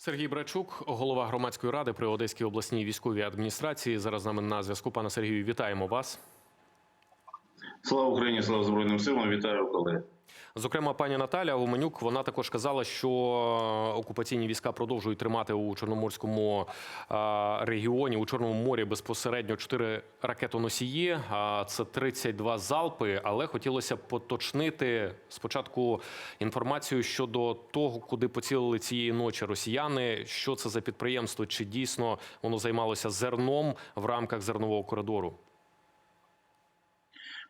Сергій Брачук, голова громадської ради при Одеській обласній військовій адміністрації. Зараз з нами на зв'язку. Пане Сергію, вітаємо вас. Слава Україні, слава Збройним силам. Вітаю колеги. Зокрема, пані Наталя Гуменюк, вона також казала, що окупаційні війська продовжують тримати у Чорноморському регіоні у Чорному морі безпосередньо чотири ракетоносії. А це 32 залпи. Але хотілося поточнити спочатку інформацію щодо того, куди поцілили цієї ночі росіяни. Що це за підприємство? Чи дійсно воно займалося зерном в рамках зернового коридору?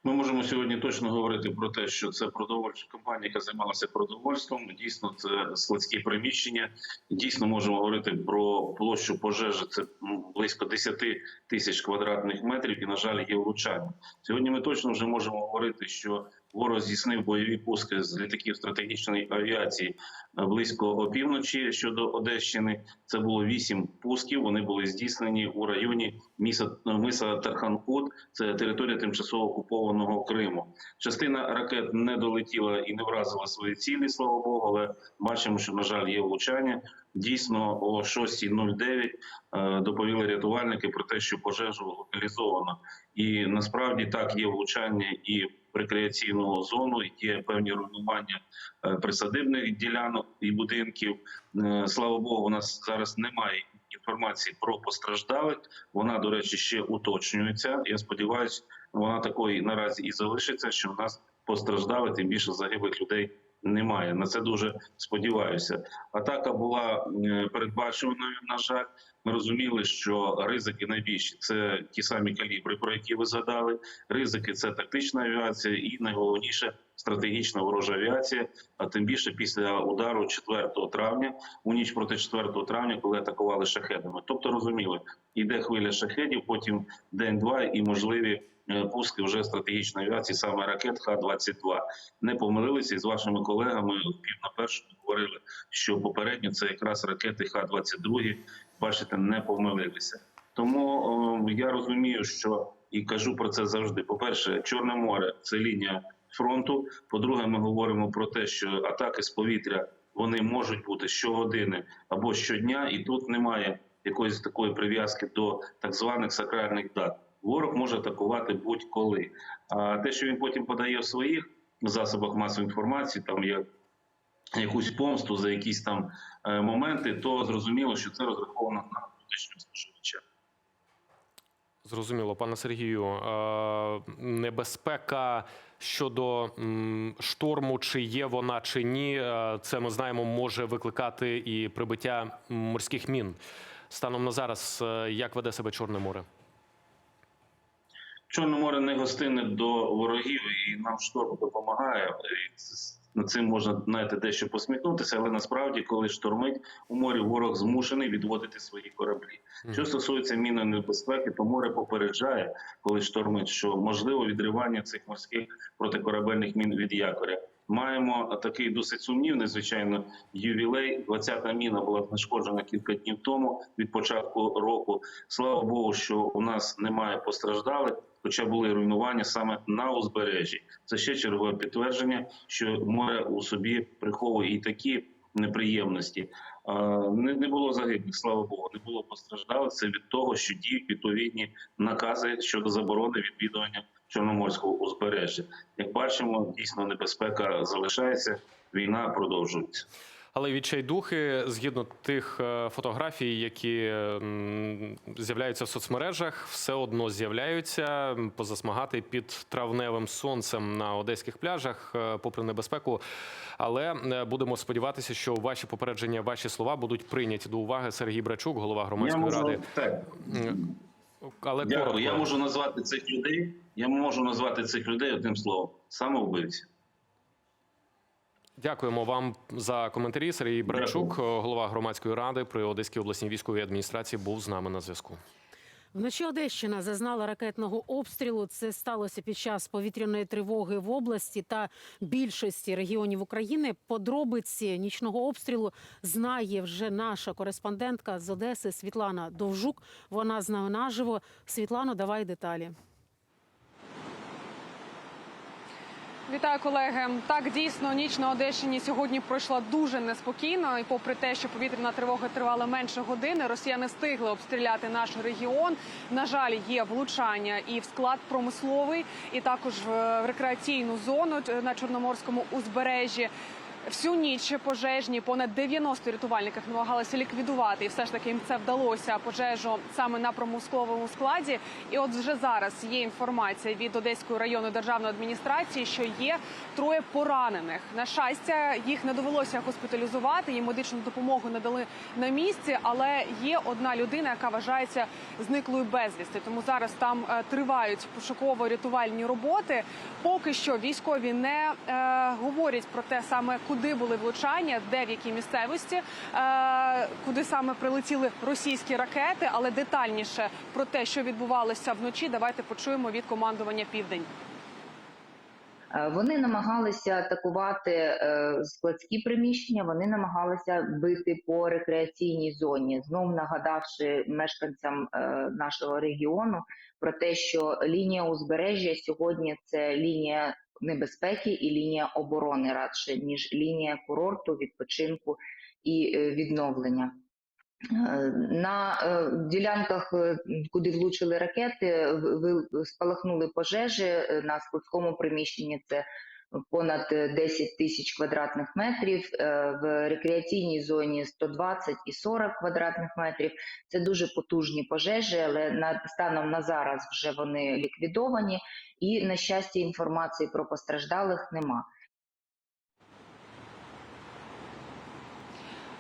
Ми можемо сьогодні точно говорити про те, що це продовольча компанія, яка займалася продовольством. Дійсно, це складські приміщення. Дійсно, можемо говорити про площу пожежі. Це ну, близько 10 тисяч квадратних метрів. І на жаль, є влучання. Сьогодні ми точно вже можемо говорити, що ворог здійснив бойові пуски з літаків стратегічної авіації е, близько опівночі щодо Одещини. Це було вісім пусків. Вони були здійснені у районі міса миса Тарханкут. Це територія тимчасово окупованого Криму. Частина ракет не долетіла і не вразила свої цілі, слава Богу. Але бачимо, що на жаль є влучання. Дійсно, о 6.09 е, доповіли рятувальники про те, що пожежу локалізовано, і насправді так є влучання і в рекреаційну зону, є певні руйнування е, присадибних ділянок і будинків. Е, Слава Богу, у нас зараз немає інформації про постраждалих. Вона, до речі, ще уточнюється. Я сподіваюся, вона такої наразі і залишиться, що в нас постраждали, тим більше загиблих людей немає. На це дуже сподіваюся. Атака була е, передбачуваною. На жаль, ми розуміли, що ризики найбільші це ті самі калібри, про які ви згадали. Ризики це тактична авіація, і найголовніше стратегічна ворожа авіація. А тим більше після удару 4 травня, у ніч проти 4 травня, коли атакували шахедами. Тобто розуміли, йде хвиля шахедів, потім день-два і можливі. Е, Пуски вже стратегічної авіації, саме ракет Х-22. Не помилилися і з вашими колегами пів на першу говорили, що попередньо це якраз ракети Х-22, бачите, не помилилися. Тому я розумію, що і кажу про це завжди. По-перше, Чорне море це лінія фронту. По-друге, ми говоримо про те, що атаки з повітря вони можуть бути щогодини або щодня, і тут немає якоїсь такої прив'язки до так званих сакральних дат. Ворог може атакувати будь-коли. А те, що він потім подає в своїх засобах масової інформації, там як якусь помсту за якісь там е, моменти, то зрозуміло, що це розраховано на внутрішнього споживача. Зрозуміло, пане Сергію. е, Небезпека щодо шторму, чи є вона, чи ні, е, це ми знаємо, може викликати і прибиття морських мін. Станом на зараз, як веде себе Чорне море? Чорне море не гостине до ворогів, і нам шторм допомагає. І Над цим можна знаєте, дещо посміхнутися, але насправді, коли штормить у морі, ворог змушений відводити свої кораблі. Що стосується мінної небезпеки, то море попереджає, коли штормить, що можливо відривання цих морських протикорабельних мін від якоря. Маємо такий досить сумнівний, звичайно, ювілей. 20-та міна була знешкоджена кілька днів тому від початку року. Слава Богу, що у нас немає постраждалих, хоча були руйнування саме на узбережжі. Це ще чергове підтвердження, що море у собі приховує і такі неприємності. Не, не було загиблих, слава Богу, не було постраждалих. Це від того, що діють відповідні накази щодо заборони відвідування чорноморського узбережжя. Як бачимо, дійсно небезпека залишається. Війна продовжується. Але відчайдухи, згідно тих е, фотографій, які з'являються в соцмережах, все одно з'являються позасмагати під травневим сонцем на одеських пляжах, е, попри небезпеку. Але е, будемо сподіватися, що ваші попередження, ваші слова будуть прийняті до уваги. Сергій Брачук, голова громадської можу ради. так. Але Дякую. коротко. Я можу назвати цих людей. Я можу назвати цих людей одним словом самовбивці. Дякуємо вам за коментарі. Сергій Брачук, голова громадської ради при Одеській обласній військовій адміністрації, був з нами на зв'язку. Вночі Одещина зазнала ракетного обстрілу. Це сталося під час повітряної тривоги в області та більшості регіонів України. Подробиці нічного обстрілу знає вже наша кореспондентка з Одеси Світлана Довжук. Вона з нами наживо. Світлано, давай деталі. Вітаю, колеги. Так дійсно ніч на Одещині сьогодні пройшла дуже неспокійно. І попри те, що повітряна тривога тривала менше години, росіяни встигли обстріляти наш регіон. На жаль, є влучання і в склад промисловий, і також в рекреаційну зону на чорноморському узбережжі. Всю ніч пожежні понад 90 рятувальників намагалися ліквідувати, і все ж таки їм це вдалося пожежу саме на промисловому складі. І от вже зараз є інформація від Одеської районної державної адміністрації, що є троє поранених. На щастя, їх не довелося госпіталізувати, їм медичну допомогу надали на місці, але є одна людина, яка вважається зниклою безвісти. Тому зараз там е, тривають пошуково-рятувальні роботи. Поки що військові не е, говорять про те саме, куди були влучання, де в якій місцевості, е, куди саме прилетіли російські ракети. Але детальніше про те, що відбувалося вночі, давайте почуємо від командування Південь. Е, Вони намагалися атакувати е, складські приміщення. Вони намагалися бити по рекреаційній зоні, знов нагадавши мешканцям нашого регіону про те, що лінія узбережжя сьогодні це лінія небезпеки і лінія оборони радше ніж лінія курорту, відпочинку і е, відновлення. Е, На е, ділянках, куди влучили ракети, спалахнули пожежі на складському приміщенні. Це понад е, 10 тисяч квадратних метрів. е, В рекреаційній зоні 120 і 40 квадратних метрів. Це дуже потужні пожежі, але на станом на зараз вже вони ліквідовані. І на щастя, інформації про постраждалих нема.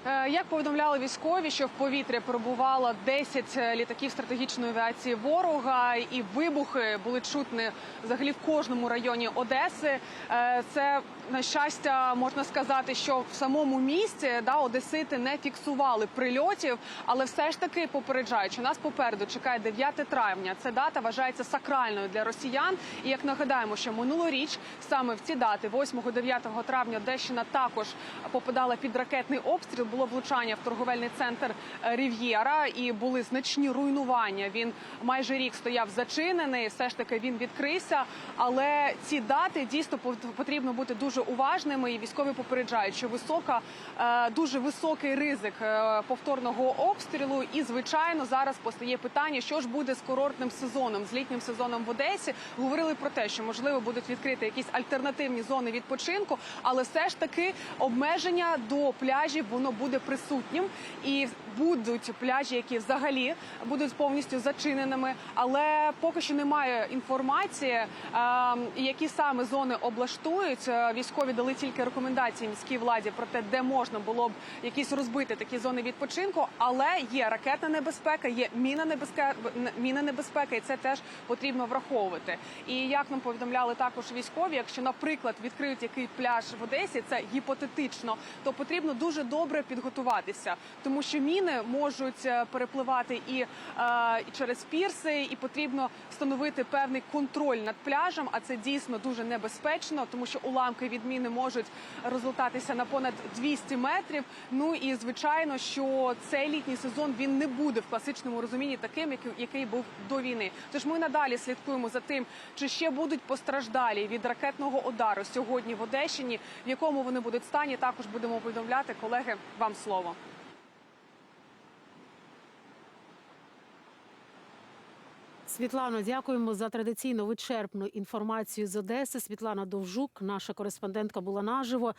Як повідомляли військові, що в повітрі перебувало 10 літаків стратегічної авіації ворога, і вибухи були чутні взагалі в кожному районі Одеси. Е, Це на щастя можна сказати, що в самому місті да Одесити не фіксували прильотів, але все ж таки попереджають, що нас попереду чекає 9 травня. Ця дата вважається сакральною для росіян. І як нагадаємо, що минулоріч саме в ці дати, 8-9 травня, Одещина також попадала під ракетний обстріл. Було влучання в торговельний центр е, Рів'єра і були значні руйнування. Він майже рік стояв зачинений. Все ж таки він відкрився. Але ці дати дійсно потрібно бути дуже уважними. І військові попереджають, що висока, е, дуже високий ризик е, повторного обстрілу. І звичайно, зараз постає питання, що ж буде з курортним сезоном, з літнім сезоном в Одесі. Говорили про те, що можливо будуть відкриті якісь альтернативні зони відпочинку, але все ж таки обмеження до пляжів воно буде присутнім. І будуть пляжі, які взагалі будуть повністю зачиненими. Але поки що немає інформації, е, які саме зони облаштують. Е, Військові дали тільки рекомендації міській владі про те, де можна було б якісь розбити такі зони відпочинку. Але є ракетна небезпека, є міна небезпека, небезпека, і це теж потрібно враховувати. І як нам повідомляли також військові, якщо, наприклад, відкриють який пляж в Одесі, це гіпотетично, то потрібно дуже добре підготуватися, тому що міни можуть е, перепливати і, е, і через пірси, і потрібно встановити певний контроль над пляжем. А це дійсно дуже небезпечно, тому що уламки від міни можуть розлетатися на понад 200 метрів. Ну і звичайно, що цей літній сезон він не буде в класичному розумінні таким, який був до війни. Тож ми надалі слідкуємо за тим, чи ще будуть постраждалі від ракетного удару сьогодні в Одещині, в якому вони будуть стані. Також будемо повідомляти. Колеги, вам слово. Світлано, дякуємо за традиційно вичерпну інформацію з Одеси. Світлана Довжук, наша кореспондентка, була наживо.